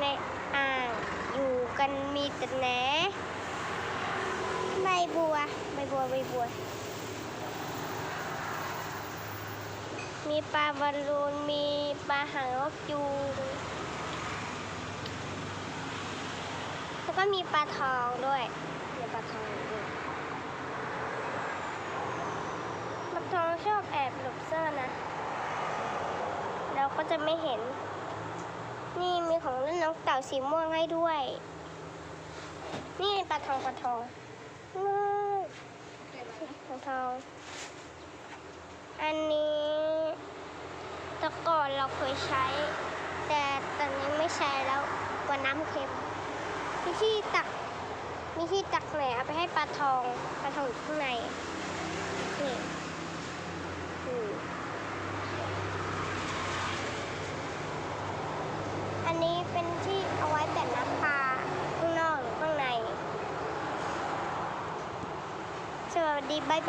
ในอ่าง อยู่กันมีแต่แหนใบบัวใบบัวใบบัว มีปลาบอลลูน มีปลาหางนกยูงแล้วก็มีปลาทองด้วยมีปลาทองด้วยปลาทองชอบแอบหลบเสื้อนะ เราก็จะไม่เห็น องเต่าสีม่วงให้ด้วย นี่ปลาทองปลาทองปลาทอง อันนี้แต่ก่อนเราเคยใช้ แต่ตอนนี้ไม่ใช้แล้วกลัวน้ำเค็มมีที่ตักมีที่ตักไหนเอาไปให้ปลาทองปลาทองอยู่ข้างในอืมอันนี้เป็นที่เอาไว้แบ่งน้ำปลาข้างนอกหรือข้างใน สวัสดี บ๊ายบาย